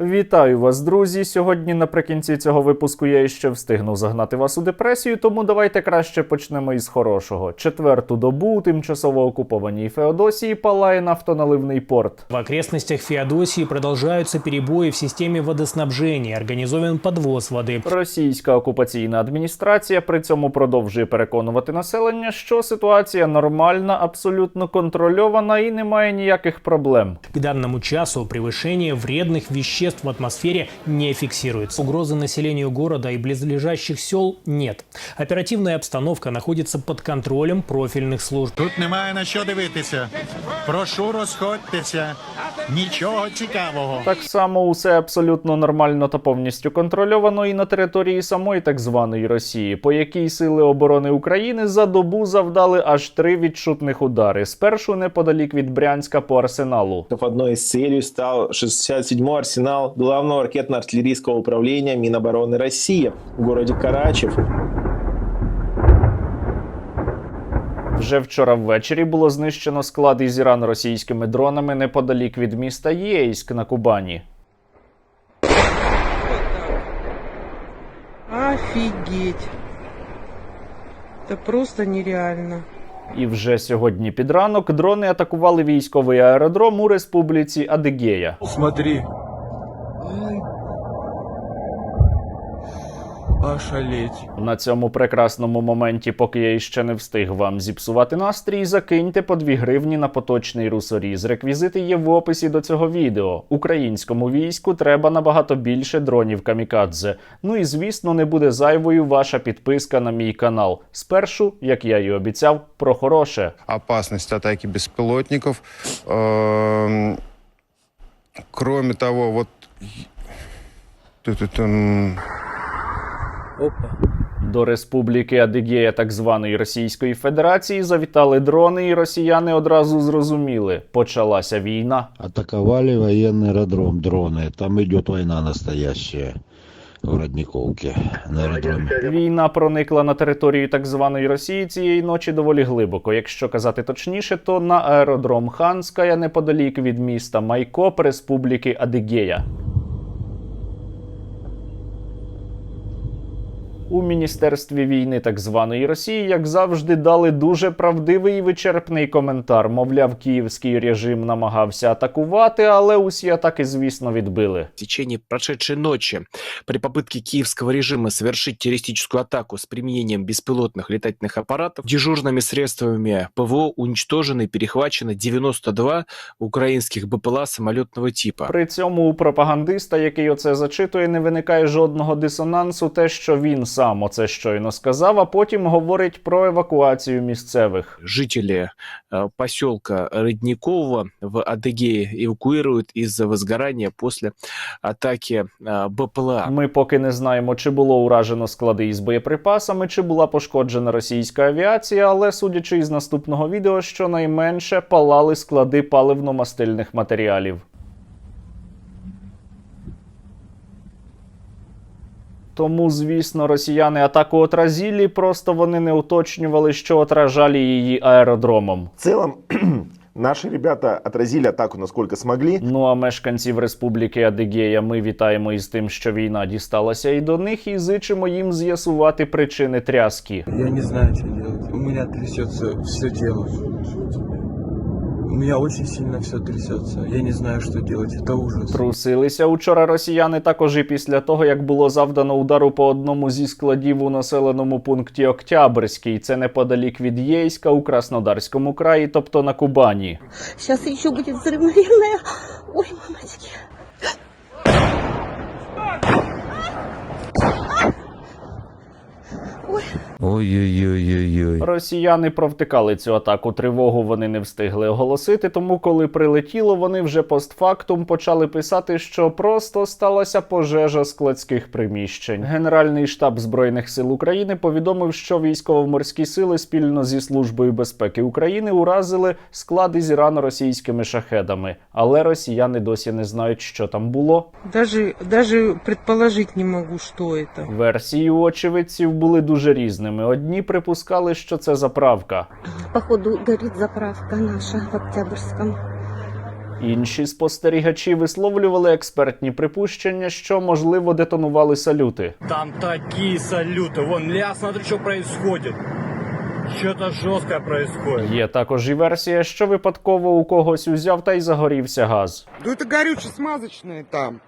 Вітаю вас, друзі! Сьогодні наприкінці цього випуску я іще встигну загнати вас у депресію, тому давайте краще почнемо із хорошого. Четверту добу у тимчасово окупованій Феодосії палає нафтоналивний порт. В окрестностях Феодосии продолжаются перебои в системе водоснабжения, организован подвоз воды. Російська окупаційна адміністрація при цьому продовжує переконувати населення, що ситуація нормальна, абсолютно контрольована і немає ніяких проблем. К данному часу превышение вредных веществ в атмосфере не фиксируется. Угрозы населению города и близлежащих сел нет. Оперативная обстановка находится под контролем профильных служб. Тут немає на що дивитися. Прошу розходьтеся. Нічого цікавого. Так само усе абсолютно нормально та повністю контрольовано і на території самої так званої Росії, по якій сили оборони України за добу завдали аж три відчутних удари. Спершу неподалік від Брянська по арсеналу. В одной из целей стал 67-й арсенал Главного ракетно-артиллерийского управления Минобороны России в городе Карачев. Вже вчора ввечері було знищено склад із Іран російськими дронами неподалік від міста Єйськ на Кубані. Офигеть. Это просто нереально. І вже сьогодні під ранок дрони атакували військовий аеродром у республіці Адигея. Смотри. Ошалеть. На цьому прекрасному моменті, поки я іще не встиг вам зіпсувати настрій, закиньте по 2 гривні на поточний русоріз. Реквізити є в описі до цього відео. Українському війську треба набагато більше дронів камікадзе. Ну і звісно, не буде зайвою ваша підписка на мій канал. Спершу, як я і обіцяв, про хороше. опасность атаки беспилотников. Эм, Кроме того, вот Опа. До Республіки Адигея, так званої Російської Федерації, завітали дрони, і росіяни одразу зрозуміли, почалася війна. Атаковали военный аэродром дроны. Там идет война настоящая в Родниковке на аэродроме. Війна проникла на територію так званої Росії цієї ночі доволі глибоко. Якщо казати точніше, то на аеродром Ханськая неподалік від міста Майкоп Республіки Адигея. У міністерстві війни так званої Росії, як завжди, дали дуже правдивий і вичерпний коментар. Мовляв, київський режим намагався атакувати, але усі атаки, звісно, відбили. В течение прошедшей ночи при попытке киевского режима совершить террористическую атаку с применением беспилотных летательных аппаратов дежурными средствами ПВО уничтожено и перехвачено 92 украинских БПЛА самолетного типа. При цьому у пропагандиста, який оце зачитує, не виникає жодного дисонансу, те, що він сам оце щойно сказав, а потім говорить про евакуацію місцевих. Жители э, поселка Родникового в Адыгее эвакуируют из-за возгорания после атаки э, БПЛА. Ми поки не знаємо, чи було уражено склади із боєприпасами, чи була пошкоджена російська авіація, але судячи із наступного відео, щонайменше палали склади паливно-мастильних матеріалів. Тому, звісно, росіяни атаку отразили, просто вони не уточнювали, що отражали її аеродромом. В целом, наши ребята отразили атаку насколько смогли. Ну а мешканців Республіки Адигея ми вітаємо із тим, що війна дісталася і до них, і зичимо їм з'ясувати причини тряски. Я не знаю, что делать. У меня трясется все тело. Меня очень сильно все трясется. Я не знаю, что делать. Это ужас. Трусилися учора росіяни також і після того, як було завдано удару по одному зі складів у населеному пункті Октябрьський. Це неподалік від Єйська у Краснодарському краї, тобто на Кубані. Зараз ще буде наверное. Ой, мамочки. Ой-ой-ой-ой-ой. Росіяни провтикали цю атаку. Тривогу вони не встигли оголосити. Тому, коли прилетіло, вони вже постфактум почали писати, що просто сталася пожежа складських приміщень. Генеральний штаб збройних сил України повідомив, що військово-морські сили спільно зі службою безпеки України уразили склади з ірано-російськими шахедами. Але росіяни досі не знають, що там було. Даже, даже предположить не могу, что это. Версії у очевидців були дуже різними. Одні припускали, що це заправка. Походу горит заправка наша в Октябрьском. Інші спостерігачі висловлювали експертні припущення, що можливо детонували салюти. Там такие салюты. Вон, ля, смотри, что происходит. Что-то жесткое происходит. Є також і версія, що випадково у когось узяв та й загорівся газ. Да это горюче-смазочные там.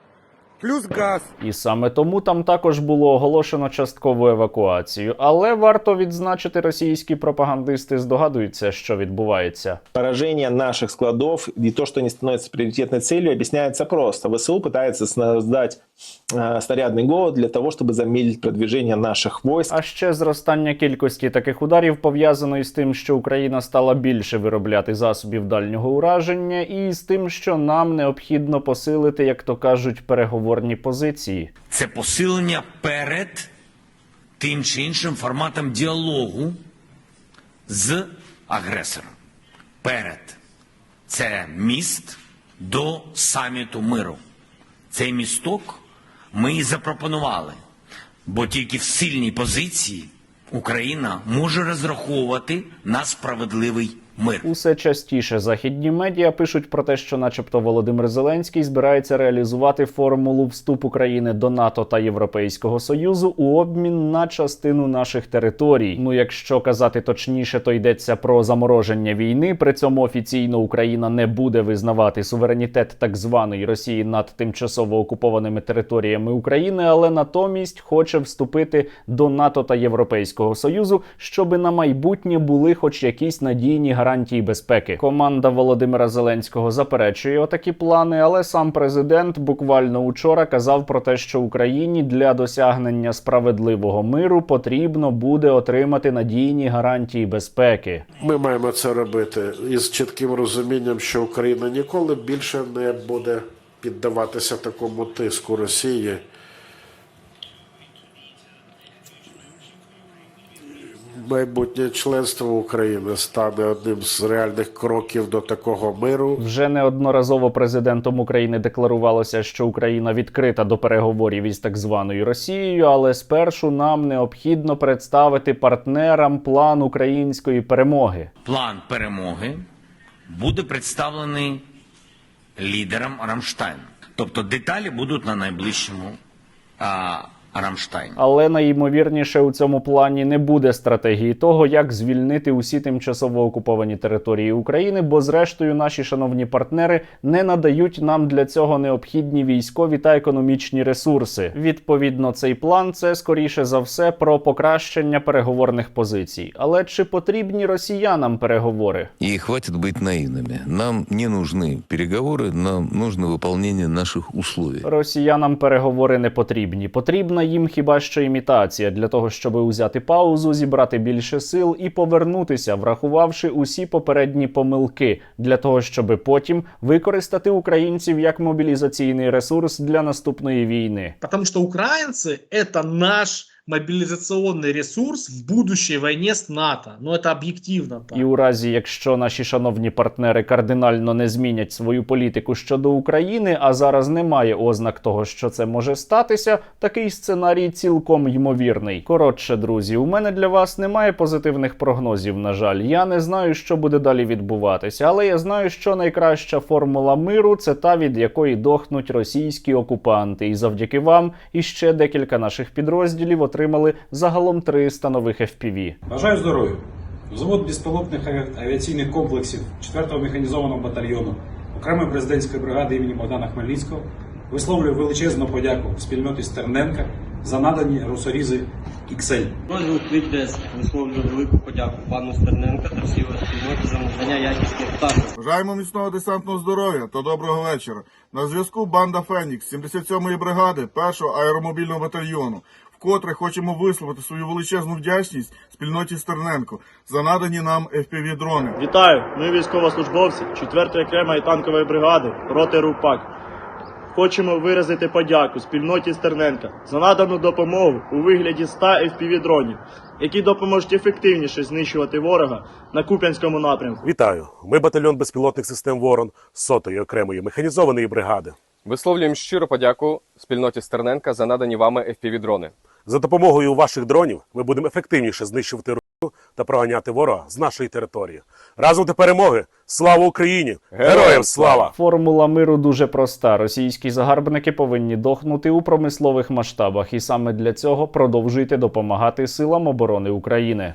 Плюс газ. І саме тому там також було оголошено часткову евакуацію. Але варто відзначити, російські пропагандисти здогадуються, що відбувається. Поражение наших складов и то, что они становятся приоритетной целью, объясняется просто. ВСУ пытается создать э, снарядный голод для того, чтобы замедлить продвижение наших войск. А ще зростання кількості таких ударів пов'язано із тим, що Україна стала більше виробляти засобів дальнього ураження, і з тим, що нам необхідно посилити, як то кажуть, переговорні позиції. це посилення перед тим чи іншим форматом діалогу з агресором. Перед це міст до саміту миру. Цей місток ми і запропонували, бо тільки в сильній позиції Україна може розраховувати на справедливий мир. Усе частіше західні медіа пишуть про те, що, начебто, Володимир Зеленський збирається реалізувати формулу вступу України до НАТО та Європейського Союзу у обмін на частину наших територій. Ну, якщо казати точніше, то йдеться про замороження війни. При цьому офіційно Україна не буде визнавати суверенітет так званої Росії над тимчасово окупованими територіями України, але натомість хоче вступити до НАТО та Європейського Союзу, щоби на майбутнє були хоч якісь надійні гарантії безпеки. Команда Володимира Зеленського заперечує отакі плани, але сам президент буквально учора казав про те, що Україні для досягнення справедливого миру потрібно буде отримати надійні гарантії безпеки. Ми маємо це робити із чітким розумінням, що Україна ніколи більше не буде піддаватися такому тиску Росії. Майбутнє членство України стане одним з реальних кроків до такого миру. Вже неодноразово президентом України декларувалося, що Україна відкрита до переговорів із так званою Росією, але спершу нам необхідно представити партнерам план української перемоги. План перемоги буде представлений лідером Рамштайн. Тобто деталі будуть на найближчому а, Рамштайні. Але найімовірніше у цьому плані не буде стратегії того, як звільнити усі тимчасово окуповані території України, бо зрештою наші шановні партнери не надають нам для цього необхідні військові та економічні ресурси. Відповідно, цей план це скоріше за все про покращення переговорних позицій. Але чи потрібні росіянам переговори? И хватит быть наивными. Нам не нужны переговоры, нам нужно выполнение наших условий. Росіянам переговори не потрібні. Потрібна їм хіба що імітація для того, щоб узяти паузу, зібрати більше сил і повернутися, врахувавши усі попередні помилки, для того, щоб потім використати українців як мобілізаційний ресурс для наступної війни. Тому що українці це наш мобилизационный ресурс в будущей войне с НАТО. Но это объективно так. І у разі, якщо наші шановні партнери кардинально не змінять свою політику щодо України, а зараз немає ознак того, що це може статися, такий сценарій цілком ймовірний. Коротше, друзі, у мене для вас немає позитивних прогнозів. На жаль, я не знаю, що буде далі відбуватися, але я знаю, що найкраща формула миру це та, від якої дохнуть російські окупанти. І завдяки вам іще декілька наших підрозділів отримали загалом 300 нових FPV. Бажаю здоров'я. Взвод безпілотних авіаційних комплексів 4-го механізованого батальйону окремої президентської бригади імені Богдана Хмельницького висловлюю величезну подяку спільноті Стерненка за надані русорізи XL. Дозвіл Квітдес висловлюю велику подяку пану Стерненка та всій спільноті за надання якісних птахів. Бажаємо міцного десантного здоров'я та доброго вечора. На зв'язку банда Фенікс 77-ї бригади 1-го аеромобільного батальйону. Вкотре хочемо висловити свою величезну вдячність спільноті Стерненко за надані нам FPV-дрони. Вітаю! Ми військовослужбовці 4-ї окремої танкової бригади роти РУПАК. Хочемо виразити подяку спільноті Стерненка за надану допомогу у вигляді 100 FPV-дронів, які допоможуть ефективніше знищувати ворога на Куп'янському напрямку. Вітаю! Ми батальйон безпілотних систем Ворон сотої окремої механізованої бригади. Висловлюємо щиру подяку спільноті Стерненка за надані вами FPV-дрони. За допомогою ваших дронів ми будемо ефективніше знищувати Росію та проганяти ворога з нашої території. Разом до перемоги! Слава Україні! Героям слава! Формула миру дуже проста. Російські загарбники повинні дохнути у промислових масштабах, і саме для цього продовжуйте допомагати силам оборони України.